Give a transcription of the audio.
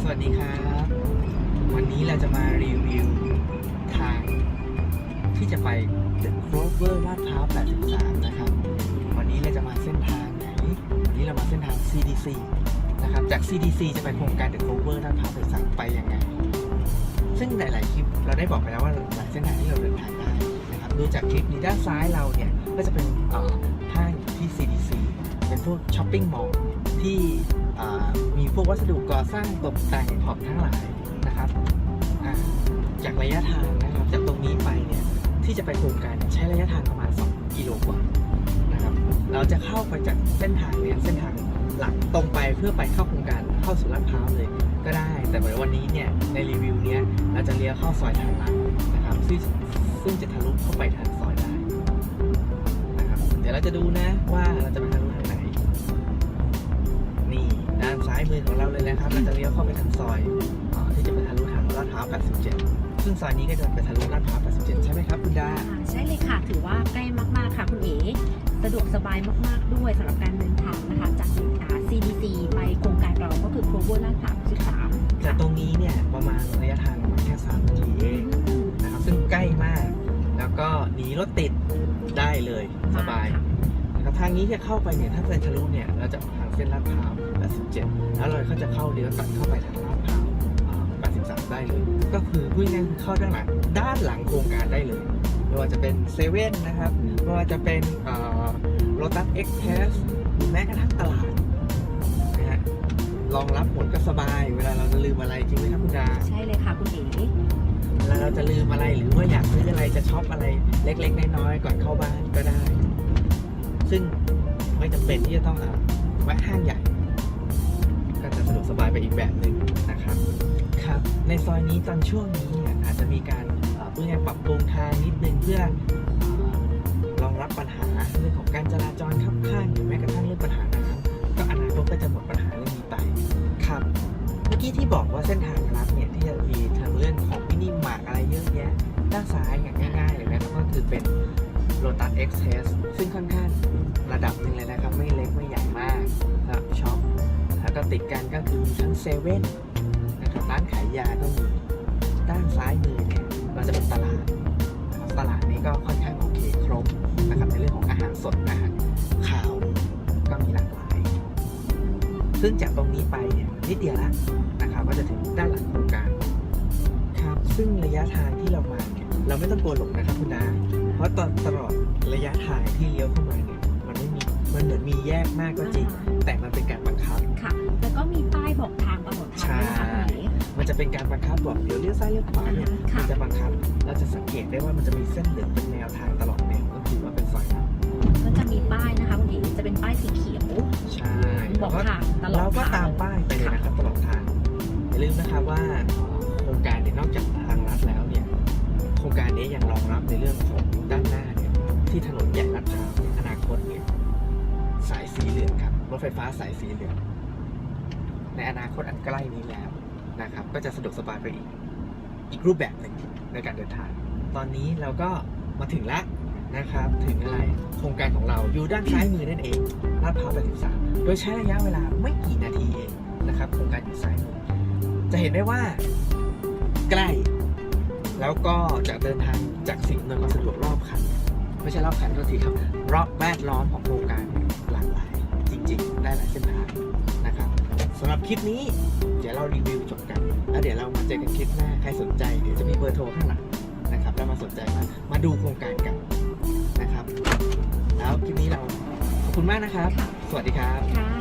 สวัสดีครับ วันนี้เราจะมารีวิวทางที่จะไป The Clover ลาดพร้าว 83 นะครับ วันนี้เราจะมาเส้นทางไหนวันนี้เรามาเส้นทาง CDC นะครับ จาก CDC จะไปโครงการ The Clover ลาดพร้าว 83 ไปยังไง ซึ่งหลาย ๆ คลิปเราได้บอกไปแล้วว่าหลายเส้นทางที่เราเดินทางได้นะครับ ดูจากคลิปนี้ด้านซ้ายเราเนี่ยก็จะเป็นอ่อห้างที่ CDC เป็นพวกช้อปปิ้งมอลล์ที่มีพวกวัสดุก่อสร้างตกแต่งของทั้งหลายนะครับจากระยะทางนะครับจากตรงนี้ไปเนี่ยที่จะไปโครงการใช้ระยะทางประมาณ 2 กิโลกว่านะครับเราจะเข้าไปจากเส้นทางเนี่ยเส้นทางหลักตรงไปเพื่อไปเข้าโครงการเข้าสู่ลาดพร้าวเลยก็ได้ แต่เหมือนวันนี้เนี่ยในรีวิวเนี้ยเราจะเลี้ยวเข้าซอยทางลักนะครับซึ่งซึ่งจะทะลุเข้าไปทางซอยได้นะครับเดี๋ยวเราจะดูนะว่าเราจะไปทางไหนานซ้ายมือของเราเลยนะครับเราจะเลี้ยวเข้าไปทางซอยเออที่จะไปทะลุทางลาดพร้าว 87 ซึ่งซอยนี้ก็จะไปทะลุลาดพร้าว 87 ใช่ไหมครับคุณดาอ่าใช่เลยค่ะ ถือว่าใกล้มาก ๆ ค่ะคุณเอ๋ สะดวกสบายมาก ๆ ด้วยสำหรับการเดินทางนะคะ จากอ่า CDC ไปโครงการเราก็คือ Clover ลาดพร้าว13จากตรงนี้เนี่ยประมาณระยะทางประมาณแค่3นาทีเองนะครับ ซึ่งใกล้มาก แล้วก็หนีรถติดได้เลยสบาย นะครับทางนี้ที่เข้าไปเนี่ยถ้าไปทะลุเนี่ยเราจะออกทางเส้นลาดพร้าว87แล้วเราก็จะเข้าเลี้ยวตัดเข้าไปทางลาดพร้าวอ่า83 ได้เลย ก็คือพูดง่ายๆคือเข้าด้านหลังด้านหลังโครงการได้เลยไม่ว่าจะเป็นเซเว่นนะครับไม่ว่าจะเป็นโรตัสเอ็กเพสแม้กระทั่งตลาดนะฮะรองรับหมดก็สบาย เวลาเราจะลืมอะไรจริงไหมครับคุณดาใช่เลยค่ะคุณเอ๋เวลาเราจะลืมอะไรหรือว่าอยากซื้ออะไรจะช็อปอะไรเล็ก ๆ น้อยๆก่อนเข้าบ้านก็ได้ ซึ่งไม่จำเป็นที่จะต้องอะแวะห้างใหญ่ ก็จะสะดวกสบายไปอีกแบบหนึ่งนะครับครับ ในซอยนี้ตอนช่วงนี้เนี่ยอาจจะมีการเอ่อเพื่อปรับปรุงทางนิดนึงเพื่อเอ่อรองรับปัญหาเรื่องของการจราจรขับข้างหรือแม้กระทั่งเรื่องปัญหาน้ำก็อนาคตก็จะหมดปัญหาเรื่องนี้ไปครับเมื่อกี้ที่บอกว่าเส้นทางลัดเนี่ยที่จะมีทางเรื่องของมินิมาร์ทอะไรเยอะแยะด้านซ้ายอย่างง่ายๆเลยนะครับก็คือเป็น Lotus Express ซึ่งค่อนข้าง ระดับหนึ่งเลยนะครับ ไม่เล็กไม่ใหญ่มากสำหรับช็อปแล้วก็ติดกันก็คือมีทั้งเซเว่นนะครับร้านขายยาก็มีด้านซ้ายมือเนี่ยเราจะเป็นตลาดนะครับตลาดนี้ก็ค่อนข้างโอเคครบนะครับในเรื่องของอาหารสดอาหารข่าวก็มีหลากหลาย ซึ่งจากตรงนี้ไปเนี่ยนิดเดียวละนะครับก็จะถึงด้านหลังโครงการครับซึ่งระยะทางที่เรามาเนี่ยเราไม่ต้องกลัวหลงนะครับคุณดาเพราะตอนตลอดระยะทางที่เลี้ยวเข้ามาเนี่ย มันไม่มีมันเหมือนมีแยกมากก็จริง แต่มันเป็นการบังคับ ค่ะ แล้วก็มีป้ายบอกทางตลอดทางด้วยนะคะคุณเอ๋มันจะเป็นการบังคับบอกเดี๋ยวเลี้ยวซ้ายเลี้ยวขวาเนี่ยค่ะ มันจะบังคับ เราจะสังเกตได้ว่ามันจะมีเส้นเหลืองเป็นแนวทางตลอดแนวก็คือว่าเป็นซอยลัดก็จะมีป้ายนะคะคุณเอ๋จะเป็นป้ายสีเขียว ใช่บอกแล้วก็ ทางตลอดเราก็ทงตามป้ายไปเลยนะครับตลอดทาง อย่าลืมนะครับว่าเอ่อโครงการเนี่ยนอกจากทางลัดแล้วเนี่ย โครงการนี้ยังรองรับในเรื่องของด้านหน้าเนี่ยที่ถนนใหญ่ลาดพร้าวเนี่ยอนาคตเนี่ย รถไฟฟ้าสายสีเหลืองในอนาคตอันใกล้นี้แล้วนะครับ ก็จะสะดวกสบายไปอีก อีกรูปแบบหนึ่งในการเดินทาง ตอนนี้เราก็มาถึงแล้วนะครับ ถึงอะไรโครงการของเราอยู่ด้านซ้ายมือนั่นเองลาดพร้าว83 โดยใช้ระยะเวลาไม่กี่นาทีเองนะครับ โครงการอยู่ซ้ายมือ จะเห็นได้ว่าใกล้ แล้วก็จะเดินทางจากสิ่งอำนวยความสะดวกรอบคันไม่ใช่รอบคันโทษทีครับ รอบแวดล้อมของโครงการ ริงๆ ได้หลายเส้นทางนะครับสำหรับคลิปนี้ เดี๋ยวเรารีวิวจบกัน แล้วเดี๋ยวเรามาเจอกันคลิปหน้า ใครสนใจเดี๋ยวจะมีเบอร์โทรข้างหลังนะครับ แล้วมาสนใจมา มาดูโครงการกันนะครับ แล้วคลิปนี้เราขอบคุณมากนะครับ สวัสดีครับ ค่ะ